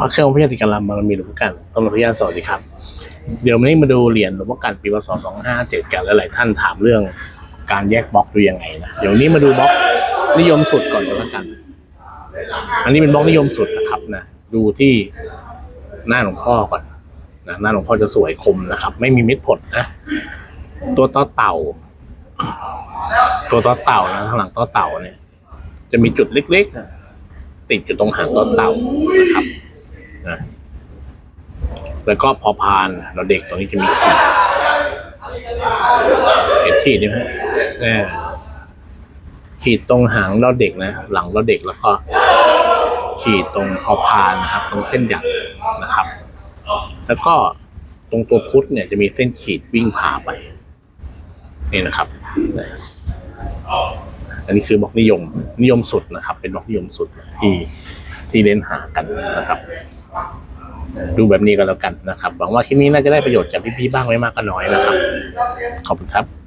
พระเครื่องพระยาติการามบารมีหลวงพ่อกันต้นหลวงพ่อญาสวัสดีครับ เดี๋ยววันนี้มาดูเหรียญหลวงพ่อกันปีพศ2557กันหลายๆท่านถามเรื่องการแยกบล็อกดูยังไงนะเดี๋ยวนี้มาดูบล็อกนิยมสุดก่อนก็แล้วกัน อันนี้เป็นบล็อกนิยมสุดนะครับนะดูที่หน้าหลวงพ่อก่อนนะหน้าหลวงพ่อจะสวยคมนะครับ ไม่มีม็ดผลนะตัวต่อเต่า ตัวต่อเต่านะข้างหลังต่อเต่าเนี่ย จะมีจุดเล็กๆติดอยู่ตรงหางต่อเต่านะครับ นะแล้วก็พอพานเราเด็กตรงนี้จะมีขีดเห็นขีดไหมฮะเนี่ยขีดตรงหางเราเด็กนะ หลังเราเด็กแล้วก็ ขีดตรงพอพานนะครับ ตรงเส้นหยักนะครับ แล้วก็ตรงตัวพุทธเนี่ยจะมีเส้นขีดวิ่งผ่าไป นี่นะครับ อันนี้คือบล็อกนิยมนิยมสุดนะครับ เป็นบล็อกนิยมสุดที่ที่เล่นหากันนะครับ ดูแบบนี้ก็แล้วกันนะครับ หวังว่าคลิปนี้น่าจะได้ประโยชน์จากพี่ๆบ้างไม่มากก็น้อยนะครับ ขอบคุณครับ